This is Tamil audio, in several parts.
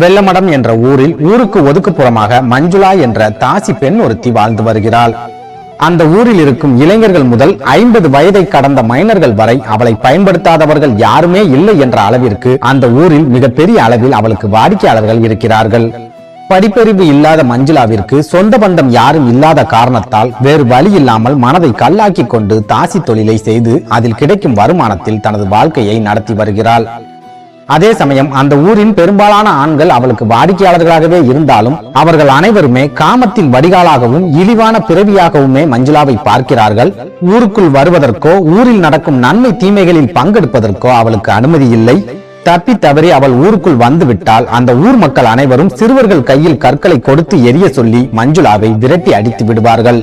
வெள்ளமடம் என்ற ஊரில் ஊருக்கு ஒதுக்குப்புறமாக மஞ்சுளா என்ற தாசி பெண் ஒருத்தி வாழ்ந்து வருகிறாள். அந்த ஊரில் இருக்கும் இளைஞர்கள் முதல் ஐம்பது வயதை கடந்த மைனர்கள் வரை அவளை பயன்படுத்தாதவர்கள் யாருமே இல்லை என்ற அளவிற்கு அந்த ஊரில் மிகப்பெரிய அளவில் அவளுக்கு வாடிக்கையாளர்கள் இருக்கிறார்கள். படிப்பறிவு இல்லாத மஞ்சுளாவிற்கு சொந்த பந்தம் யாரும் இல்லாத காரணத்தால் வேறு வழி இல்லாமல் மனதை கல்லாக்கி கொண்டு தாசி தொழிலை செய்து அதில் கிடைக்கும் வருமானத்தில் தனது வாழ்க்கையை நடத்தி வருகிறாள். அதே சமயம் அந்த ஊரின் பெரும்பாலான ஆண்கள் அவளுக்கு வாடிக்கையாளர்களாகவே இருந்தாலும் அவர்கள் அனைவருமே காமத்தின் வடிகாலாகவும் இழிவான பிறவியாகவுமே மஞ்சுளாவை பார்க்கிறார்கள். ஊருக்குள் வருவதற்கோ ஊரில் நடக்கும் நன்மை தீமைகளில் பங்கெடுப்பதற்கோ அவளுக்கு அனுமதி இல்லை. தப்பி தவறி அவள் ஊருக்குள் வந்துவிட்டால் அந்த ஊர் மக்கள் அனைவரும் சிறுவர்கள் கையில் கற்களை கொடுத்து எரிய சொல்லி மஞ்சுளாவை விரட்டி அடித்து விடுவார்கள்.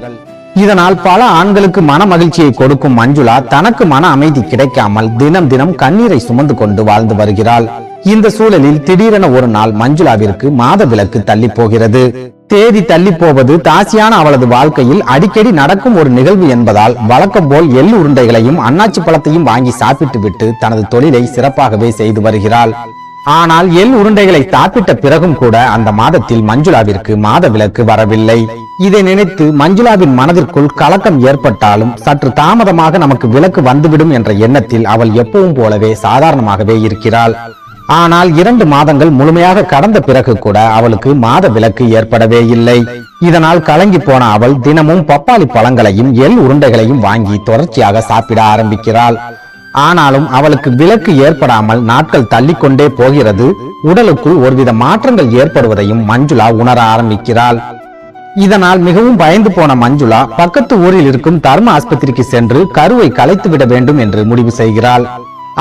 இதனால் பல ஆண்களுக்கு மன மகிழ்ச்சியை கொடுக்கும் மஞ்சுளா தனக்கு மன அமைதி கிடைக்காமல் தினம் தினம் கண்ணீரை சுமந்து கொண்டு வாழ்ந்து வருகிறாள். இந்த சூழலில் திடீரென ஒரு நாள் மஞ்சுளாவிற்கு மாத விலக்கு தள்ளி போகிறது. தேதி தள்ளி போவது தாசியான அவளது வாழ்க்கையில் அடிக்கடி நடக்கும் ஒரு நிகழ்வு என்பதால் வழக்கம் போல் எள்ளு உருண்டைகளையும் அன்னாச்சி பழத்தையும் வாங்கி சாப்பிட்டு விட்டு தனது தொழிலை சிறப்பாகவே செய்து வருகிறாள். ஆனால் எள் உருண்டைகளை சாப்பிட்ட பிறகும் கூட அந்த மாதத்தில் மஞ்சுளாவிற்கு மாத விலக்கு வரவில்லை. இதை நினைத்து மஞ்சுளாவின் மனதிற்குள் கலக்கம் ஏற்பட்டாலும் சற்று தாமதமாக நமக்கு விலக்கு வந்துவிடும் என்ற எண்ணத்தில் அவள் எப்பவும் போலவே சாதாரணமாகவே இருக்கிறாள். ஆனால் இரண்டு மாதங்கள் முழுமையாக கடந்த பிறகு கூட அவளுக்கு மாத விலக்கு ஏற்படவே இல்லை. இதனால் கலங்கி போன அவள் தினமும் பப்பாளி பழங்களையும் எள் உருண்டைகளையும் வாங்கி தொடர்ச்சியாக சாப்பிட ஆரம்பிக்கிறாள். ஆனாலும் அவளுக்கு விலக்கு ஏற்படாமல் நாட்கள் தள்ளிக்கொண்டே போகிறது. உடலுக்குள் ஒருவித மாற்றங்கள் ஏற்படுவதையும் மஞ்சுளா உணர ஆரம்பிக்கிறாள். இதனால் மிகவும் பயந்து போன மஞ்சுளா பக்கத்து ஊரில் இருக்கும் தர்ம ஆஸ்பத்திரிக்கு சென்று கருவை கலைத்து விட வேண்டும் என்று முடிவு செய்கிறாள்.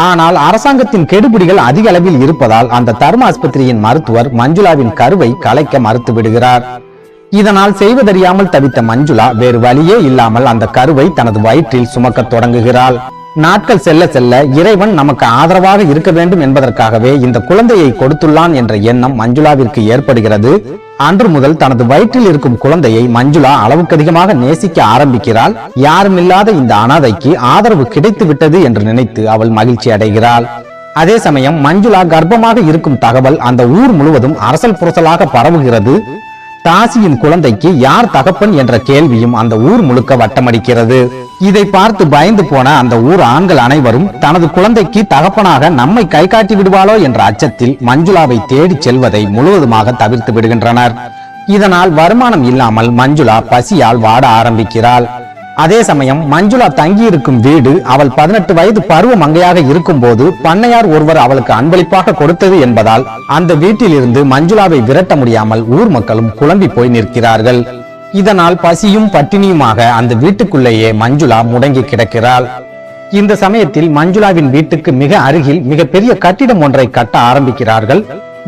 ஆனால் அரசாங்கத்தின் கெடுபிடிகள் அதிக அளவில் இருப்பதால் அந்த தர்ம ஆஸ்பத்திரியின் மருத்துவர் மஞ்சுளாவின் கருவை கலைக்க மறுத்து விடுகிறார். இதனால் செய்வதறியாமல் தவித்த மஞ்சுளா வேறு வழியே இல்லாமல் அந்த கருவை தனது வயிற்றில் சுமக்கத் தொடங்குகிறாள். நாட்கள் செல்ல செல்ல இறைவன் நமக்கு ஆதரவாக இருக்க வேண்டும் என்பதற்காகவே இந்த குழந்தையை கொடுத்துள்ளான் என்ற எண்ணம் மஞ்சுளாவிற்கு ஏற்படுகிறது. அன்று முதல் தனது வயிற்றில் இருக்கும் குழந்தையை மஞ்சுளா அளவுக்கு அதிகமாக நேசிக்க ஆரம்பிக்கிறாள். யாருமில்லாத இந்த அனாதைக்கு ஆதரவு கிடைத்து விட்டது என்று நினைத்து அவள் மகிழ்ச்சி அடைகிறாள். அதே சமயம் மஞ்சுளா கர்ப்பமாக இருக்கும் தகவல் அந்த ஊர் முழுவதும் அரசல் புரசலாக பரவுகிறது. தாசியின் குழந்தைக்கு யார் தகப்பன் என்ற கேள்வியும் அந்த ஊர் முழுக்க வட்டமடிக்கிறது. இதை பார்த்து பயந்து போன அந்த ஊர் ஆண்கள் அனைவரும் தனது குழந்தைக்கு தகப்பனாக நம்மை கை காட்டி விடுவாளோ என்ற அச்சத்தில் மஞ்சுளாவை தேடிச் செல்வதை முழுவதுமாக தவிர்த்து விடுகின்றனர். இதனால் வருமானம் இல்லாமல் மஞ்சுளா பசியால் வாட ஆரம்பிக்கிறாள். அதே சமயம் மஞ்சுளா தங்கியிருக்கும் வீடு அவள் பதினெட்டு வயது பருவ மங்கையாக இருக்கும் போது பண்ணையார் ஒருவர் அவளுக்கு அன்பளிப்பாக கொடுத்தது என்பதால் அந்த வீட்டில் இருந்து மஞ்சுளாவை விரட்ட முடியாமல் ஊர் மக்களும் குழம்பி போய் நிற்கிறார்கள். இதனால் பசியும் பட்டினியுமாக அந்த வீட்டுக்குள்ளேயே மஞ்சுளா முடங்கி கிடக்கிறாள். இந்த சமயத்தில் மஞ்சுளாவின் வீட்டுக்கு மிக அருகில் மிகப்பெரிய கட்டிடம் ஒன்றை கட்ட ஆரம்பிக்கிறார்கள்.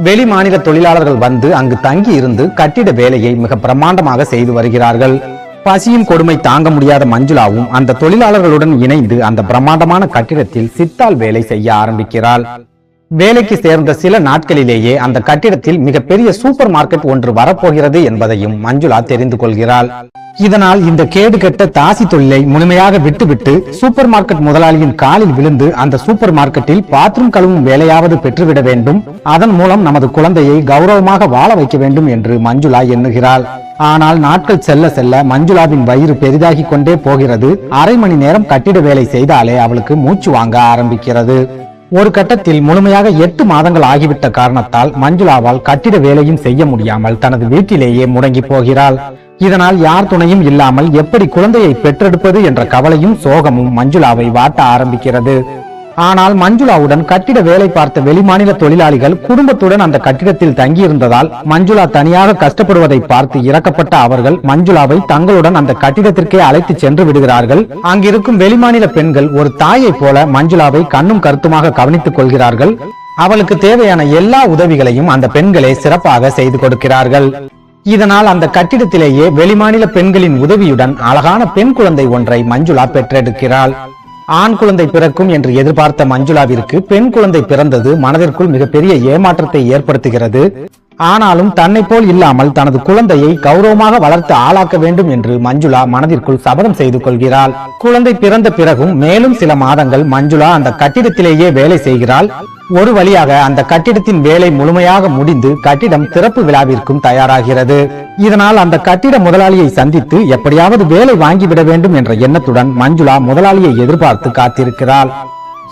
வெளி மாநில தொழிலாளர்கள் வந்து அங்கு தங்கி இருந்து கட்டிட வேலையை மிக பிரமாண்டமாக செய்து வருகிறார்கள். பசியின் கொடுமை தாங்க முடியாத மஞ்சுளாவும் அந்த தொழிலாளர்களுடன் இணைந்து அந்த பிரமாண்டமான கட்டிடத்தில் சித்தால் வேலை செய்ய ஆரம்பிக்கிறாள். வேலைக்கு சேர்ந்த சில நாட்களிலேயே அந்த கட்டிடத்தில் மிகப்பெரிய சூப்பர் மார்க்கெட் ஒன்று வரப்போகிறது என்பதையும் மஞ்சுளா தெரிந்து கொள்கிறாள். இதனால் இந்த கேடு கெட்ட தாசி தொழிலை முழுமையாக விட்டுவிட்டு சூப்பர் மார்க்கெட் முதலாளியின் காலில் விழுந்து அந்த சூப்பர் மார்க்கெட்டில் பாத்ரூம் கழுவும் வேலையாவது பெற்றுவிட வேண்டும். அதன் மூலம் நமது குழந்தையை கௌரவமாக வாழ வைக்க வேண்டும் என்று மஞ்சுளா எண்ணுகிறாள். ஆனால் நாட்கள் செல்ல செல்ல மஞ்சுளாவின் வயிறு பெரிதாகி கொண்டே போகிறது. அரை மணி நேரம் கட்டிட வேலை செய்தாலே அவளுக்கு மூச்சு வாங்க ஆரம்பிக்கிறது. ஒரு கட்டத்தில் முழுமையாக எட்டு மாதங்கள் ஆகிவிட்ட காரணத்தால் மஞ்சுளாவால் கட்டிட வேலையும் செய்ய முடியாமல் தனது வீட்டிலேயே முடங்கி போகிறாள். இதனால் யார் துணையும் இல்லாமல் எப்படி குழந்தையை பெற்றெடுப்பது என்ற கவலையும் சோகமும் மஞ்சுளாவை வாட்ட ஆரம்பிக்கிறது. ஆனால் மஞ்சுளாவுடன் கட்டிட வேலை பார்த்த வெளிமாநில தொழிலாளிகள் குடும்பத்துடன் அந்த கட்டிடத்தில் தங்கியிருந்ததால் மஞ்சுளா தனியாக கஷ்டப்படுவதை பார்த்து இறக்கப்பட்ட அவர்கள் மஞ்சுளாவை தங்களுடன் அந்த கட்டிடத்திற்கே அழைத்து சென்று விடுகிறார்கள். அங்கிருக்கும் வெளிமாநில பெண்கள் ஒரு தாயை போல மஞ்சுளாவை கண்ணும் கருத்துமாக கவனித்துக் கொள்கிறார்கள். அவளுக்கு தேவையான எல்லா உதவிகளையும் அந்த பெண்களே சிறப்பாக செய்து கொடுக்கிறார்கள். இதனால் அந்த கட்டிடத்திலேயே வெளிமாநில பெண்களின் உதவியுடன் அழகான பெண் குழந்தை ஒன்றை மஞ்சுளா பெற்றெடுக்கிறாள். ஆண் குழந்தை பிறக்கும் என்று எதிர்பார்த்த மஞ்சுளாவிற்கு பெண் குழந்தை பிறந்தது மனதிற்குள் மிகப்பெரிய ஏமாற்றத்தை ஏற்படுத்துகிறது. ஆனாலும் தன்னை போல் இல்லாமல் தனது குழந்தையை கௌரவமாக வளர்த்து ஆளாக்க வேண்டும் என்று மஞ்சுளா மனதிற்குள் சபதம் செய்து கொள்கிறாள். குழந்தை பிறந்த பிறகும் மேலும் சில மாதங்கள் மஞ்சுளா அந்த கட்டிடத்திலேயே வேலை செய்கிறாள். ஒரு வழியாக அந்த கட்டிடத்தின் வேலை முழுமையாக முடிந்து கட்டிடம் திறப்பு விழாவிற்கும் தயாராகிறது. இதனால் அந்த கட்டிட முதலாளியை சந்தித்து எப்படியாவது வேலை வாங்கிவிட வேண்டும் என்ற எண்ணத்துடன் மஞ்சுளா முதலாளியை எதிர்பார்த்து காத்திருக்கிறாள்.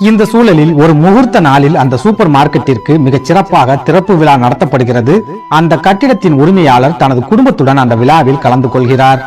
இந்த சூழலில் ஒரு முகூர்த்த நாளில் அந்த சூப்பர் மார்க்கெட்டிற்கு மிகச் சிறப்பாக திறப்பு விழா நடத்தப்படுகிறது. அந்த கட்டிடத்தின் உரிமையாளர் தனது குடும்பத்துடன் அந்த விழாவில் கலந்து கொள்கிறார்.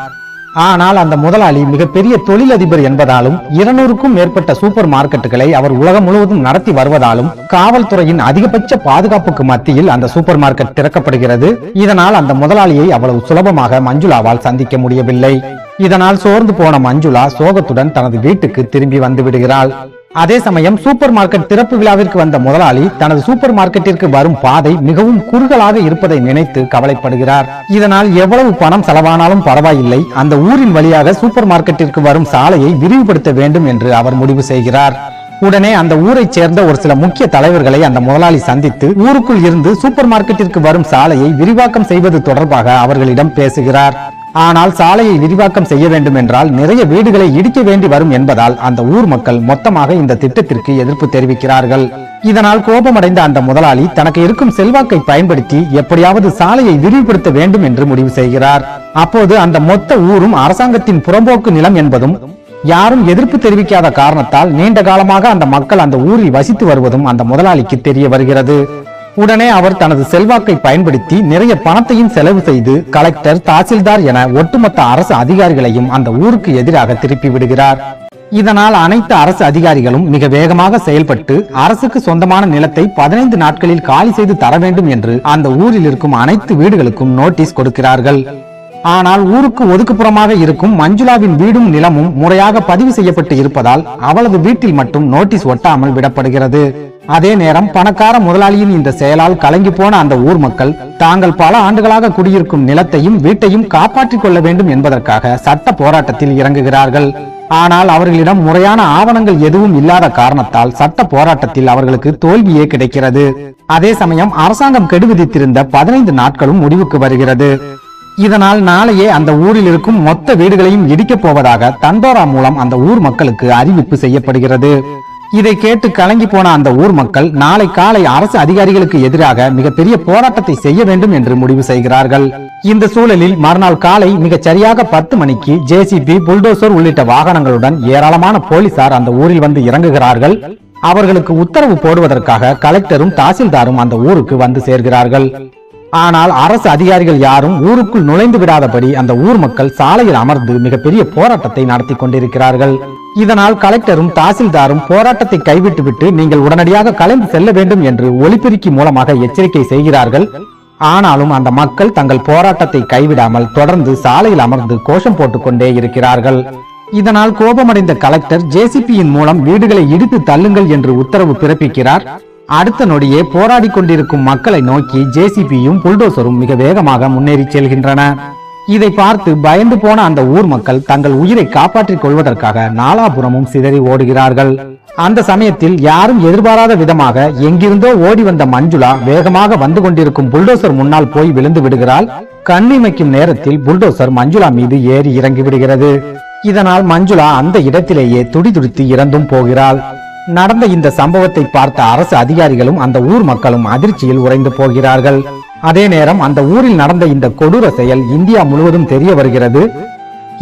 ஆனால் அந்த முதலாளி மிகப்பெரிய தொழிலதிபர் என்பதாலும் இருநூறுக்கும் மேற்பட்ட சூப்பர் மார்க்கெட்டுகளை அவர் உலகம் முழுவதும் நடத்தி வருவதாலும் காவல்துறையின் அதிகபட்ச பாதுகாப்புக்கு மத்தியில் அந்த சூப்பர் மார்க்கெட் திறக்கப்படுகிறது. இதனால் அந்த முதலாளியை அவ்வளவு சுலபமாக மஞ்சுளாவால் சந்திக்க முடியவில்லை. இதனால் சோர்ந்து போன மஞ்சுளா சோகத்துடன் தனது வீட்டுக்கு திரும்பி வந்து விடுகிறாள். அதே சமயம் சூப்பர் மார்க்கெட் திறப்பு விழாவிற்கு வந்த முதலாளி தனது சூப்பர் மார்க்கெட்டிற்கு வரும் பாதை மிகவும் குறுகலாக இருப்பதை நினைத்து கவலைப்படுகிறார். இதனால் எவ்வளவு பணம் செலவானாலும் பரவாயில்லை. அந்த ஊரின் வழியாக சூப்பர் மார்க்கெட்டிற்கு வரும் சாலையை விரிவுபடுத்த வேண்டும் என்று அவர் முடிவு செய்கிறார். உடனே அந்த ஊரைச் சேர்ந்த ஒரு சில முக்கிய தலைவர்களை அந்த முதலாளி சந்தித்து ஊருக்குள் இருந்து சூப்பர் மார்க்கெட்டிற்கு வரும் சாலையை விரிவாக்கம் செய்வது தொடர்பாக அவர்களிடம் பேசுகிறார். ஆனால் சாலையை விரிவாக்கம் செய்ய வேண்டும் என்றால் நிறைய வீடுகளை இடிக்க வேண்டி வரும் என்பதால் அந்த ஊர் மக்கள் மொத்தமாக இந்த திட்டத்திற்கு எதிர்ப்பு தெரிவிக்கிறார்கள். இதனால் கோபமடைந்த அந்த முதலாளி தனக்கு இருக்கும் செல்வாக்கை பயன்படுத்தி எப்படியாவது சாலையை விரிவுபடுத்த வேண்டும் என்று முடிவு செய்கிறார். அப்போது அந்த மொத்த ஊரும் அரசாங்கத்தின் புறம்போக்கு நிலம் என்பதும் யாரும் எதிர்ப்பு தெரிவிக்காத காரணத்தால் நீண்ட காலமாக அந்த மக்கள் அந்த ஊரில் வசித்து வருவதும் அந்த முதலாளிக்கு தெரிய வருகிறது. உடனே அவர் தனது செல்வாக்கை பயன்படுத்தி நிறைய பணத்தையும் செலவு செய்து கலெக்டர் தாசில்தார் என ஒட்டுமொத்த அரசு அதிகாரிகளையும் அந்த ஊருக்கு எதிராக திருப்பி விடுகிறார். இதனால் அனைத்து அரசு அதிகாரிகளும் மிக வேகமாக செயல்பட்டு அரசுக்கு சொந்தமான நிலத்தை பதினைந்து நாட்களில் காலி செய்து தர வேண்டும் என்று அந்த ஊரில் இருக்கும் அனைத்து வீடுகளுக்கும் நோட்டீஸ் கொடுக்கிறார்கள். ஆனால் ஊருக்கு ஒதுக்குப்புறமாக இருக்கும் மஞ்சுளாவின் வீடும் நிலமும் முறையாக பதிவு செய்யப்பட்டு இருப்பதால் அவளது வீட்டில் மட்டும் நோட்டீஸ் ஒட்டாமல் விடப்படுகிறது. அதே நேரம் பணக்கார முதலாளியின் இந்த செயலால் கலங்கி போன அந்த ஊர் மக்கள் தாங்கள் பல ஆண்டுகளாக குடியிருக்கும் நிலத்தையும் வீட்டையும் காப்பாற்றிக் கொள்ள வேண்டும் என்பதற்காக சட்ட போராட்டத்தில் இறங்குகிறார்கள். ஆனால் அவர்களிடம் முறையான ஆவணங்கள் எதுவும் இல்லாத காரணத்தால் சட்ட போராட்டத்தில் அவர்களுக்கு தோல்வியே கிடைக்கிறது. அதே சமயம் அரசாங்கம் கெடு விதித்திருந்த பதினைந்து நாட்களும் முடிவுக்கு வருகிறது. இதனால் நாளையே அந்த ஊரில் இருக்கும் மொத்த வீடுகளையும் இடிக்கப் போவதாக தண்டோரா மூலம் அந்த ஊர் மக்களுக்கு அறிவிப்பு செய்யப்படுகிறது. இதை கேட்டு கலங்கி போன அந்த ஊர் மக்கள் நாளை காலை அரசு அதிகாரிகளுக்கு எதிராக மிகப்பெரிய போராட்டத்தை செய்ய வேண்டும் என்று முடிவு செய்கிறார்கள். இந்த சூழலில் மறுநாள் காலை மிக சரியாக பத்து மணிக்கு ஜேசிபி புல்டோசர் உள்ளிட்ட வாகனங்களுடன் ஏராளமான போலீசார் அந்த ஊரில் வந்து இறங்குகிறார்கள். அவர்களுக்கு உத்தரவு போடுவதற்காக கலெக்டரும் தாசில்தாரும் அந்த ஊருக்கு வந்து சேர்கிறார்கள். ஆனால் அரசு அதிகாரிகள் யாரும் ஊருக்குள் நுழைந்து விடாதபடி அந்த ஊர் மக்கள் சாலையில் அமர்ந்து மிகப்பெரிய போராட்டத்தை நடத்தி கொண்டிருக்கிறார்கள். இதனால் கலெக்டரும் தாசில்தாரும் போராட்டத்தை கைவிட்டுவிட்டு நீங்கள் உடனடியாக கலைந்து செல்ல வேண்டும் என்று ஒலிபெருக்கி மூலமாக எச்சரிக்கை செய்கிறார்கள். ஆனாலும் அந்த மக்கள் தங்கள் போராட்டத்தை கைவிடாமல் தொடர்ந்து சாலையில் அமர்ந்து கோஷம் போட்டுக்கொண்டே இருக்கிறார்கள். இதனால் கோபமடைந்த கலெக்டர் ஜேசிபியின் மூலம் வீடுகளை இடித்து தள்ளுங்கள் என்று உத்தரவு பிறப்பிக்கிறார். அடுத்த நொடியே போராடி கொண்டிருக்கும் மக்களை நோக்கி ஜேசிபியும் புல்டோசரும் மிக வேகமாக முன்னேறி செல்கின்றன. இதை பார்த்து பயந்து போன அந்த ஊர் மக்கள் தங்கள் உயிரை காப்பாற்றிக் கொள்வதற்காக நாலாபுரமும் சிதறி ஓடுகிறார்கள். அந்த சமயத்தில் யாரும் எதிர்பாராத விதமாக எங்கிருந்தோ ஓடி வந்த மஞ்சுளா வேகமாக வந்து கொண்டிருக்கும் புல்டோசர் முன்னால் போய் விழுந்து விடுகிறாள். கண்ணிமைக்கும் நேரத்தில் புல்டோசர் மஞ்சுளா மீது ஏறி இறங்கி விடுகிறது. இதனால் மஞ்சுளா அந்த இடத்திலேயே துடிதுடித்து இறந்தும் போகிறாள். நடந்த இந்த சம்பவத்தை பார்த்த அரசு அதிகாரிகளும் அந்த ஊர் மக்களும் அதிர்ச்சியில் உறைந்து போகிறார்கள். அதே நேரம் அந்த ஊரில் நடந்த இந்த கொடூர செயல் இந்தியா முழுவதும் தெரிய வருகிறது.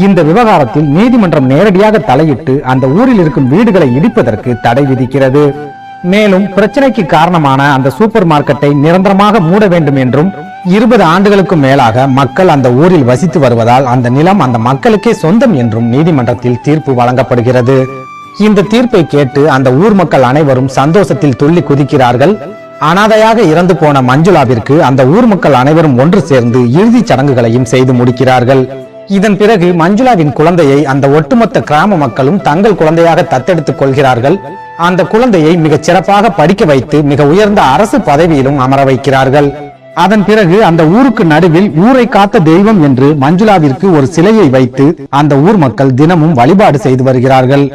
இந்த விவகாரத்தில் நீதிமன்றம் நேரடியாக தலையிட்டு அந்த ஊரில் இருக்கும் வீடுகளை இடிப்பதற்கு தடை விதிக்கிறது. மேலும் பிரச்சனைக்கு காரணமான அந்த சூப்பர் மார்க்கெட்டை நிரந்தரமாக மூட வேண்டும் என்றும் இருபது ஆண்டுகளுக்கும் மேலாக மக்கள் அந்த ஊரில் வசித்து வருவதால் அந்த நிலம் அந்த மக்களுக்கே சொந்தம் என்றும் நீதிமன்றத்தில் தீர்ப்பு வழங்கப்படுகிறது. இந்த தீர்ப்பை கேட்டு அந்த ஊர் மக்கள் அனைவரும் சந்தோஷத்தில் துள்ளி குதிக்கிறார்கள். அனாதையாக இறந்து போன மஞ்சுளாவிற்கு அந்த ஊர் மக்கள் அனைவரும் ஒன்று சேர்ந்து இறுதிச் சடங்குகளையும் செய்து முடிக்கிறார்கள். இதன் பிறகு மஞ்சுளாவின் குழந்தையை அந்த ஒட்டுமொத்த கிராம மக்களும் தங்கள் குழந்தையாக தத்தெடுத்துக் கொள்கிறார்கள். அந்த குழந்தையை மிகச் சிறப்பாக படிக்க வைத்து மிக உயர்ந்த அரசு பதவியிலும் அமர வைக்கிறார்கள். அதன் பிறகு அந்த ஊருக்கு நடுவில் ஊரை காத்த தெய்வம் என்று மஞ்சுளாவிற்கு ஒரு சிலையை வைத்து அந்த ஊர் மக்கள் தினமும் வழிபாடு செய்து வருகிறார்கள்.